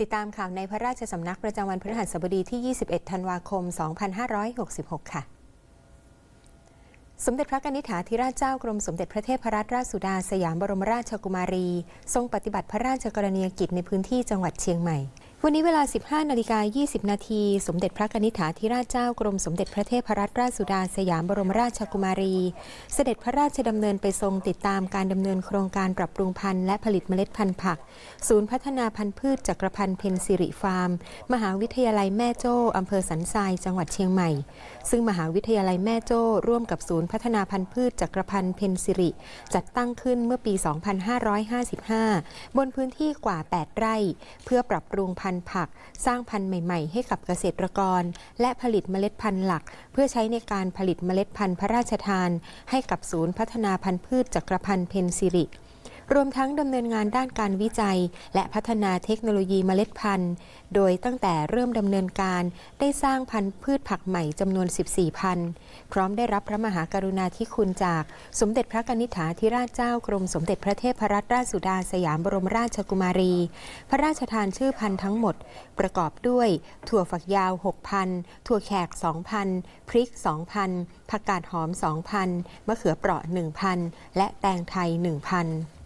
ติดตามข่าวในพระราชสำนักประจำวันพฤหัสบดีที่ 21 ธันวาคม 2566 ค่ะ สมเด็จพระนิธิถาธิราชเจ้ากรมสมเด็จพระเทพรัตนราชสุดาสยามบรมราชกุมารี ทรงปฏิบัติพระราชกรณียกิจในพื้นที่จังหวัดเชียงใหม่ วันนี้เวลา 15นาฬิกา20 นาที สมเด็จพระกนิษฐาธิราชเจ้ากรมสมเด็จพระเทพรัตนราชสุดาสยามบรมราชกุมารี เสด็จพระราชดำเนินไปทรงติดตามการดำเนินโครงการปรับปรุงพันธุ์และผลิตเมล็ดพันธุ์ผัก ศูนย์พัฒนาพันธุ์พืชจักรพันธ์เพนสิริฟาร์ม มหาวิทยาลัยแม่โจ้อำเภอสันทรายจังหวัดเชียงใหม่ ซึ่งมหาวิทยาลัยแม่โจ้ร่วมกับศูนย์พัฒนาพันธุ์พืชจักรพันธ์เพนสิริ จัดตั้งขึ้นเมื่อปี 2555 บนพื้นที่กว่า 8 ไร่ เพื่อปรับปรุงพันธุ์ผัก สร้างพันธุ์ใหม่ ๆ ให้กับเกษตรกร และผลิตเมล็ดพันธุ์หลัก เพื่อใช้ในการผลิตเมล็ดพันธุ์พระราชทาน ให้กับศูนย์พัฒนาพันธุ์พืชจักรพันธ์เพนซิริ รวมทั้งดำเนินงานด้านการวิจัย และพัฒนาเทคโนโลยีเมล็ดพันธุ์ โดยตั้งแต่เริ่มดำเนินการได้สร้างพันธุ์พืชผักใหม่จำนวน 14 พันธุ์พร้อมได้รับพระมหากรุณาธิคุณจาก สมเด็จพระกนิษฐาธิราชเจ้ากรมสมเด็จพระเทพรัตนราชสุดาสยามบรมราชกุมารี พระราชทานชื่อพันธุ์ทั้งหมด ประกอบด้วย ถั่วฝักยาว 6,000 ถั่วแขก 2,000 พริก 2,000ผักกาดหอม 2,000มะเขือเปราะ 1,000 และแตงไทย 1,000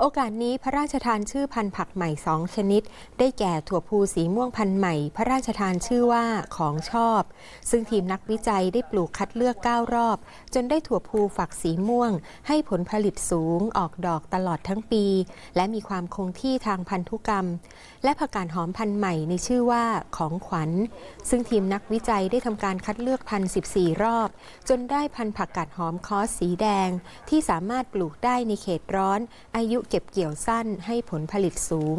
โอกาสนี้พระราชทานชื่อพันธุ์ผักใหม่สองชนิด ได้แก่ถั่วพูสีม่วงพันธุ์ใหม่ พระราชทานชื่อว่าของชอบ ซึ่งทีมนักวิจัยได้ปลูกคัดเลือก 9 รอบ จนได้ถั่วพูฝักสีม่วง ให้ผลผลิตสูงออกดอกตลอดทั้งปี และมีความคงที่ทางพันธุกรรม และผักกาดหอมพันธุ์ใหม่ในชื่อว่าของขวัญ ซึ่งทีมนักวิจัยได้ทำการคัดเลือกพันธุ์14 รอบ จนได้พันธุ์ผักกาดหอมคอสสีแดง ที่สามารถปลูกได้ในเขตร้อนอายุเก็บเกี่ยวสั้นให้ผลผลิตสูง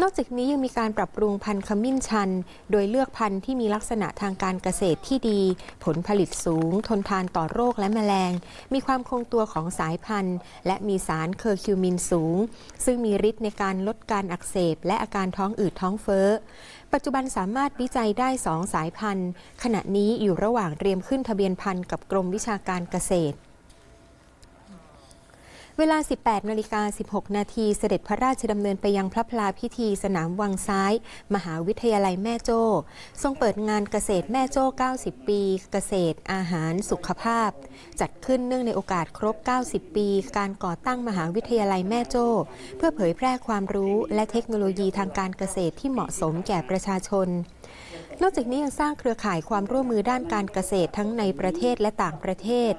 นอกจากนี้ยังมีการปรับปรุงพันธุ์ขมิ้นชัน โดยเลือกพันธุ์ที่มีลักษณะทางการเกษตรที่ดี ผลผลิตสูง ทนทานต่อโรคและแมลง มีความคงตัวของสายพันธุ์ และมีสารเคอร์คิวมินสูง ซึ่งมีฤทธิ์ในการลดการอักเสบ และอาการท้องอืดท้องเฟ้อปัจจุบันสามารถวิจัยได้ 2 สายพันธุ์ ขณะนี้อยู่ระหว่างเตรียมขึ้นทะเบียนพันธุ์กับกรมวิชาการเกษตร เวลา 18นาฬิกา16 นาทีเสด็จพระราชดำเนินไปยังพระพลาพิธีสนามวังซ้าย มหาวิทยาลัยแม่โจ้ ทรงเปิดงานเกษตรแม่โจ้ 90 ปี เกษตร อาหาร สุขภาพ จัดขึ้นเนื่องในโอกาสครบ 90 ปี การก่อตั้งมหาวิทยาลัยแม่โจ้ เพื่อเผยแพร่ความรู้และเทคโนโลยีทางการเกษตรที่เหมาะสมแก่ประชาชนนอกจากนี้ยังสร้างเครือข่ายความร่วมมือด้านการเกษตรทั้งในประเทศและต่างประเทศ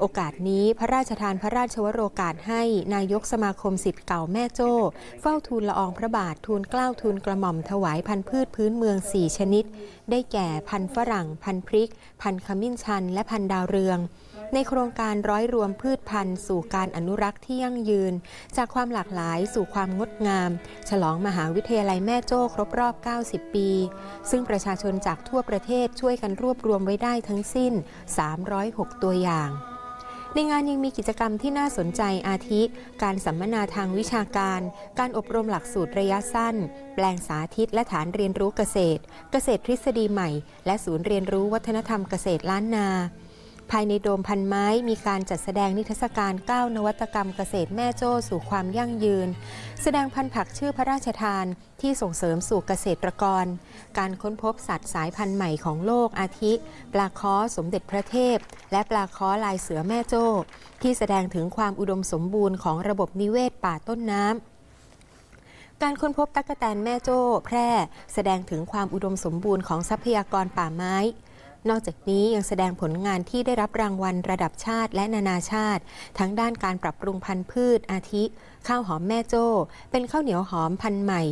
โอกาสนี้พระราชทานพระราชวโรกาสให้นายกสมาคมสิทธิ์เก่าแม่โจ้ เฝ้าทูลละอองพระบาททูลเกล้าทูลกระหม่อมถวายพันธุ์พืชพื้นเมือง4ชนิด ได้แก่พันธุ์ฝรั่ง พันธุ์พริก พันธุ์ขมิ้นชัน และพันธุ์ดาวเรือง ในโครงการร้อยรวมพืชพันธุ์สู่การอนุรักษ์ที่ยั่งยืน จากความหลากหลายสู่ความงดงาม ฉลองมหาวิทยาลัยแม่โจ้ครบรอบ 90 ปี ซึ่งประชาชนจากทั่วประเทศช่วยกันรวบรวมไว้ได้ทั้งสิ้น 306 ตัวอย่าง ในงานยังมีกิจกรรมที่น่าสนใจอาทิ การสัมมนาทางวิชาการ การอบรมหลักสูตรระยะสั้น แปลงสาธิตและฐานเรียนรู้เกษตร เกษตรทฤษฎีใหม่ และศูนย์เรียนรู้วัฒนธรรมเกษตรล้านนา ภายในโดมพันไม้มีการจัดแสดงนิทรรศการ 9 นวัตกรรมเกษตรแม่โจ้สู่ความยั่งยืน แสดงพันธุ์ผักชื่อพระราชทานที่ส่งเสริมสู่เกษตรกร การค้นพบสัตว์สายพันธุ์ใหม่ของโลกอาทิ ปลาคอสมเด็จพระเทพ และปลาคอลายเสือแม่โจ้ ที่แสดงถึงความอุดมสมบูรณ์ของระบบนิเวศป่าต้นน้ำการค้นพบตั๊กแตนแม่โจ้ แพร่ แสดงถึงความอุดมสมบูรณ์ของทรัพยากรป่าไม้ นอกจากนี้ยังแสดงผลงานที่ได้รับรางวัลระดับชาติและนานาชาติ ทั้งด้านการปรับปรุงพันธุ์พืชอาทิ ข้าวหอมแม่โจ้ เป็นข้าวเหนียวหอมพันธุ์ใหม่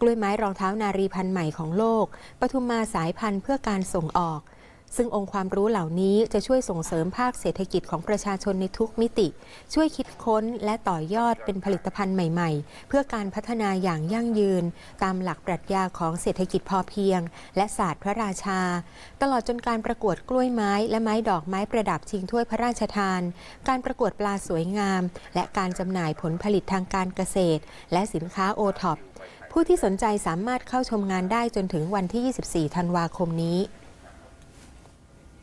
กล้วยไม้รองเท้านารีพันธุ์ใหม่ของโลกปทุมมาสายพันธุ์เพื่อการส่งออก ซึ่งองค์ความรู้เหล่านี้จะช่วยส่งเสริมภาคเศรษฐกิจของประชาชนในทุกมิติ ช่วยคิดค้นและต่อยอดเป็นผลิตภัณฑ์ใหม่ๆ เพื่อการพัฒนาอย่างยั่งยืน ตามหลักปรัชญาของเศรษฐกิจพอเพียง และศาสตร์พระราชา ตลอดจนการประกวดกล้วยไม้และไม้ดอกไม้ประดับชิงถ้วยพระราชทาน การประกวดปลาสวยงาม และการจำหน่ายผลผลิตทางการเกษตร และสินค้าโอท็อปผู้ที่สนใจสามารถเข้าชมงานได้จนถึงวันที่ 24 ธันวาคมนี้